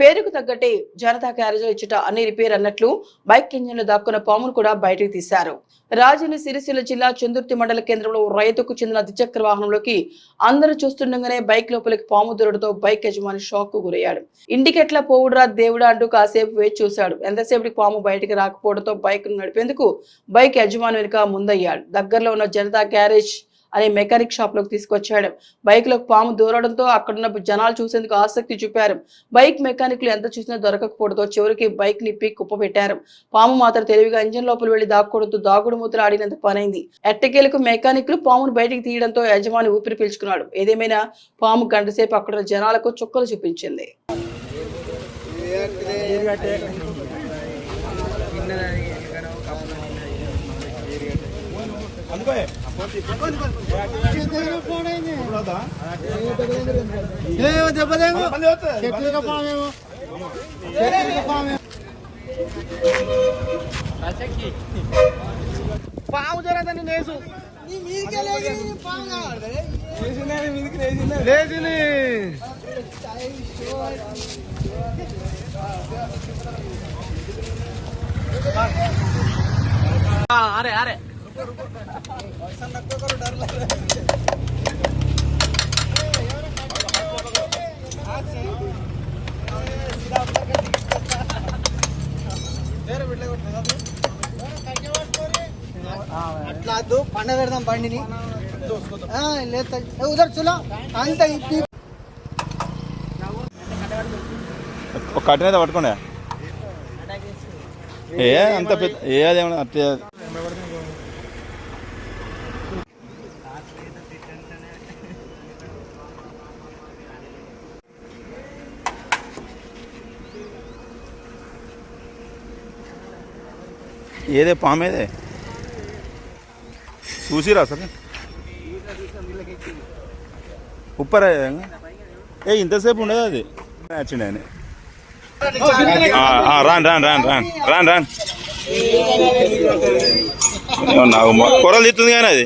పేరుకు తగ్గట్టే జనతా క్యారేజ్ ఇచ్చట అన్ని రిపేర్ అన్నట్లు బైక్ ఇంజన్లు దాక్కున్న పామును కూడా బయటకు తీశారు. రాజన్న సిరిసిల్ల జిల్లా చందుర్తి మండల కేంద్రంలో రైతుకు చెందిన ద్విచక్ర వాహనంలోకి అందరూ చూస్తుండగానే బైక్ లోపలికి పాము దొరడంతో బైక్ యజమాని షాక్కు గురయ్యాడు. ఇంటికెట్లా పోవుడురా దేవుడా అంటూ కాసేపు వేచి చూశాడు. ఎంతసేపటికి పాము బయటికి రాకపోవడంతో బైక్ను నడిపేందుకు బైక్ యజమాని వెనుక ముందయ్యాడు. దగ్గరలో ఉన్న జనతా క్యారేజ్ అనే మెకానిక్ షాప్లోకి తీసుకొచ్చాడు. బైక్లో పాము దూరడంతో అక్కడున్న జనాలు చూసేందుకు ఆసక్తి చూపారు. బైక్ మెకానిక్లు ఎంత చూసినా దొరకకపోవడంతో చివరికి బైక్ నిప్పి కుప్పబెట్టారు పాము మాత్రం తెలివిగా ఇంజన్ లోపల వెళ్ళి దాక్కోవడంతో దాగుడు మూతలు ఆడినంత పనైంది. ఎట్టకేలకు మెకానిక్లు పామును బయటికి తీయడంతో యజమాని ఊపిరి పీల్చుకున్నాడు. ఏదేమైనా పాము గంటసేపు అక్కడ జనాలకు చుక్కలు చూపించింది. పాము జరగదని నేసు. లేచింది అరే అరే. అట్లా వద్దు పండ పెడదాం బండిని. లేదు ఉదర్ అంత ఇప్పి కట్టిన పట్టుకోండి. ఏ అంత పెద్ద ఏ అదేమన్నా ఏదే పామేదే చూసిరా అసలు? ఉప్పరా ఏ ఇంతసేపు ఉండదు అది? వచ్చిండు ఆయన ఆ, ఆ, రాన్ రాన్ రాన్ రాన్ రాన్ రాన్. నాకు మొ- కూరలు తిత్తుంది కానీ అది.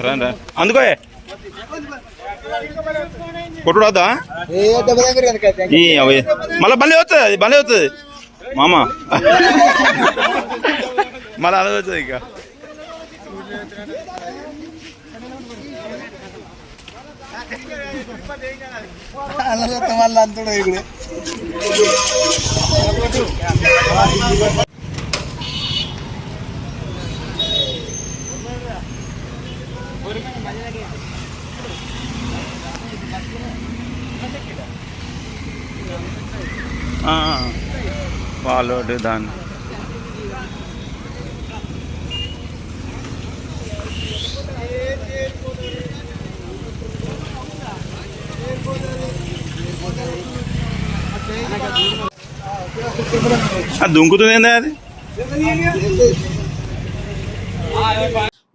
రాన్ రాన్. అందుకో కొట్టుడు వద్దా మళ్ళీ భలే వస్తుంది అది భలే వస్తుంది మామ. మళ్ళీ అలా వస్తుంది ఇక. అలా మళ్ళీ అంతుడు వాళ్ళు దాన్ని దుంకుతుంది ఏందా అది?